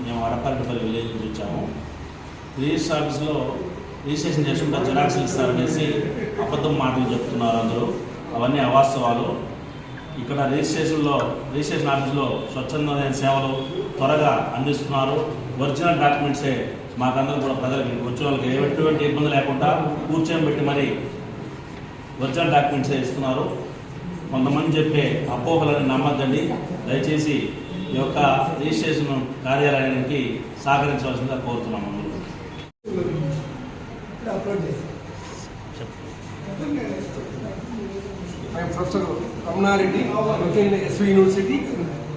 మేము వడపల్లిపల్లి విలేజ్ నుంచి వచ్చాము. రిజిస్టర్ ఆఫీస్లో రిజిస్ట్రేషన్ చేసుకుంటే జిరాక్స్లు ఇస్తారనేసి అబద్ధం మాటలు చెప్తున్నారు అందరూ. అవన్నీ అవాస్తవాలు. ఇక్కడ రిజిస్ట్రేషన్లో రిజిస్ట్రేషన్ ఆఫీస్లో స్వచ్ఛందమైన సేవలు త్వరగా అందిస్తున్నారు. ఒరిజినల్ డాక్యుమెంట్సే మాకందరూ కూడా ప్రజలకి వచ్చిన వాళ్ళకి ఎటువంటి ఇబ్బంది లేకుండా కూర్చొని పెట్టి మరి ఒరిజినల్ డాక్యుమెంట్సే ఇస్తున్నారు. కొంతమంది చెప్పే అపోహలను నమ్మద్దండి. దయచేసి ఈ యొక్క రిజిస్ట్రేషన్ కార్యాలయానికి సహకరించవలసిందిగా కోరుతున్నాం అందరూ. Professor in SV university.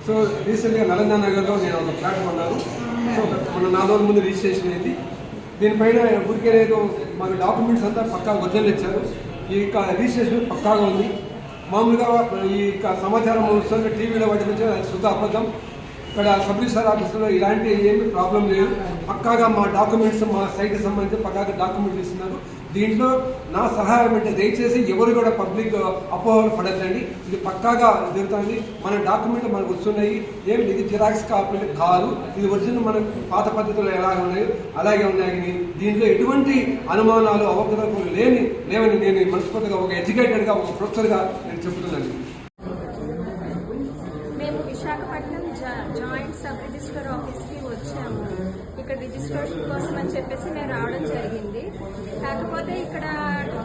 So రీసెంట్గా నలంద నగర్లో నేను ఒక ఫ్లాట్ కొన్నాను. సో మన నాలుగు రోజుల ముందు రిజిస్ట్రేషన్ అయింది. దీనిపైన ఊరికే ఏదో మాకు డాక్యుమెంట్స్ అంతా పక్కా వద్దలు ఇచ్చారు ఈ యొక్క రిజిస్ట్రేషన్ పక్కాగా ఉంది. మామూలుగా ఈ యొక్క సమాచారం వస్తుంది టీవీలో వాటి నుంచి శుద్ధ అబద్ధం. ఇక్కడ సబ్ రిజిస్టర్ ఆఫీసులో ఇలాంటి ఏమి ప్రాబ్లం లేదు. పక్కాగా మా డాక్యుమెంట్స్ మా సైట్కి సంబంధించి పక్కాగా డాక్యుమెంట్ ఇస్తున్నారు. దీంట్లో నా సహాయం అంటే దయచేసి ఎవరు కూడా పబ్లిక్ అపోహలు పడద్దండి. ఇది పక్కాగా జరుగుతుంది. మన డాక్యుమెంట్లు మనకు వస్తున్నాయి. ఏం ఇది జిరాక్స్ కాపీ కాదు. ఇది ఒరిజినల్ మన పాత పద్ధతులు ఎలా ఉన్నాయి అలాగే ఉన్నాయి. కానీ దీంట్లో ఎటువంటి అనుమానాలు అవకతవకలు లేవు. లేవని నేను మనస్ఫూర్తిగా ఒక ఎడ్యుకేటెడ్గా ఒక ప్రొఫెసర్గా నేను చెబుతున్నాను. మేము విశాఖపట్నం జా- జాయింట్ సబ్ రిజిస్టర్ ఆఫీస్కి వచ్చాము. ఇక్కడ రిజిస్ట్రేషన్ కోసం అని చెప్పేసి మేము రావడం జరిగింది. కాకపోతే ఇక్కడ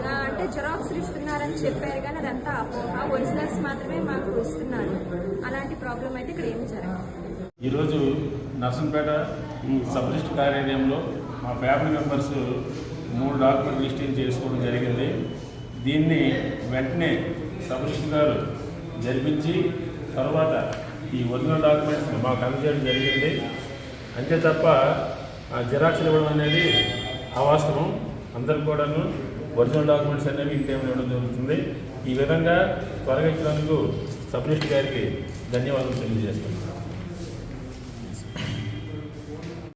ఆ, అంటే జిరాక్స్ ఇస్తున్నారని చెప్పారు కానీ అదంతా అపోహ ఒరిజినల్స్ మాత్రమే మాకు ఇస్తున్నారు. అలాంటి ప్రాబ్లం అయితే ఇక్కడ ఏమి జరగదు. ఈరోజు నర్సంపేట సబ్ రిజిస్టర్ కార్యాలయంలో మా ఫ్యామిలీ మెంబర్స్ మూడు డాక్యుమెంట్ లిస్టింగ్ చేసుకోవడం జరిగింది. దీన్ని వెంటనే సబ్ గారు జరిపించి తర్వాత ఈ ఒరిజినల్ డాక్యుమెంట్స్ మాకు అందజేయడం జరిగింది. అంతే తప్ప ఆ జిరాక్స్ ఇవ్వడం అనేది అవాస్తవం. అందరికి కూడాను ఒరిజినల్ డాక్యుమెంట్స్ అనేవి ఇంకేమైనా ఇవ్వడం జరుగుతుంది. ఈ విధంగా త్వరగా ఇచ్చినందుకు సబ్ గారికి ధన్యవాదాలు తెలియజేస్తున్నాను.